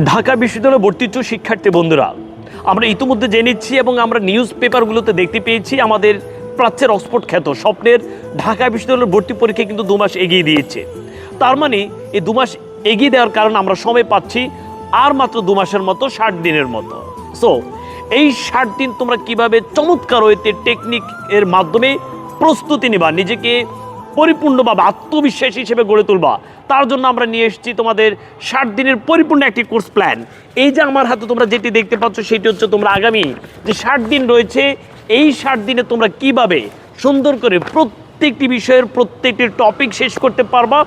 ঢাকা বিশ্ববিদ্যালয়ে ভর্তি ইচ্ছুক শিক্ষার্থী বন্ধুরা। আমরা ইতিমধ্যে জেনেছি এবং আমরা নিউজ পেপারগুলোতে দেখতে পেয়েছি আমাদের প্রাচ্যের অক্সফোর্ড খ্যাত স্বপ্নের ঢাকা বিশ্ববিদ্যালয়ের ভর্তি পরীক্ষা কিন্তু দু মাস এগিয়ে দিয়েছে। তার মানে এই দু মাস এগিয়ে দেওয়ার কারণে আমরা সময় পাচ্ছি আর মাত্র দু মাসের মতো, ষাট দিনের মতো। সো এই ষাট দিন তোমরা কীভাবে চমৎকার হইতে টেকনিক এর মাধ্যমে প্রস্তুতি নিবা, নিজেকে পরিপূর্ণভাবে আত্মবিশ্বাসী হিসেবে গড়ে তুলবা। তার জন্য আমরা নিয়ে এসেছি তোমাদের ষাট দিনের পরিপূর্ণ একটি কোর্স প্ল্যান। এই যে আমার হাতে তোমরা যেটি দেখতে পাচ্ছ, সেটি হচ্ছে তোমরা আগামী যে ষাট দিন রয়েছে, এই ষাট দিনে তোমরা কীভাবে সুন্দর করে প্রত্যেকটি বিষয়ের প্রত্যেকটি টপিক শেষ করতে পারবা,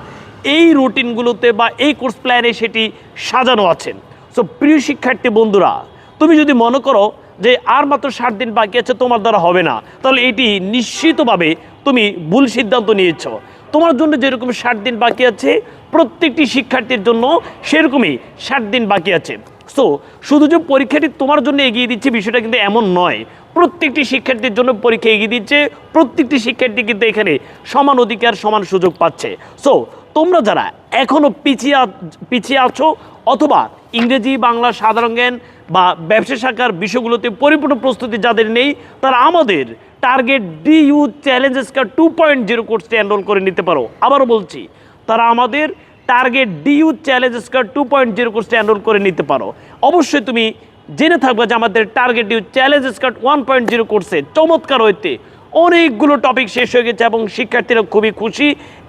এই রুটিনগুলোতে বা এই কোর্স প্ল্যানে সেটি সাজানো আছেন সো প্রিয় শিক্ষার্থী বন্ধুরা, তুমি যদি মনে করো যে আর মাত্র ষাট দিন বাকি আছে, তোমার দ্বারা হবে না। তাহলে এটি নিশ্চিতভাবে তুমি ভুল সিদ্ধান্ত নিয়েছ। তোমার জন্য যেরকম ষাট দিন বাকি আছে, প্রত্যেকটি শিক্ষার্থীর জন্য সেরকমই ষাট দিন বাকি আছে। সো শুধু যে পরীক্ষাটি তোমার জন্য এগিয়ে দিচ্ছে, বিষয়টা কিন্তু এমন নয়। প্রত্যেকটি শিক্ষার্থীর জন্য পরীক্ষা এগিয়ে দিচ্ছে, প্রত্যেকটি শিক্ষার্থী কিন্তু এখানে সমান অধিকার, সমান সুযোগ পাচ্ছে। সো তোমরা যারা এখনও পিছিয়ে পিছিয়ে আছো, অথবা ইংরেজি, বাংলা, সাধারণ জ্ঞান বা ব্যবসা শাখার বিষয়গুলোতে পরিপূর্ণ প্রস্তুতি যাদের নেই, তারা আমাদের target D U challenges car two point zero কোর্সটি এনরোল করে নিতে পারো। আবারও বলছি, তারা আমাদের target D U challenges car two point zero কোর্সটি এনরোল করে নিতে পারো। অবশ্যই তুমি জেনে থাকবে যে আমাদের target DU challenges card one point zero কোর্সে চমৎকার হইতে অনেকগুলো টপিক শেষ হয়ে গেছে এবং শিক্ষার্থীরা খুবই খুশি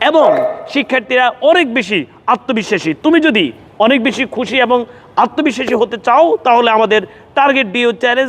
এবং শিক্ষার্থীরা অনেক বেশি আত্মবিশ্বাসী। তুমি যদি অনেক বেশি খুশি এবং আত্মবিশ্বাসী হতে চাও, তাহলে আমাদের টার্গেট ডিও চ্যালেঞ্জ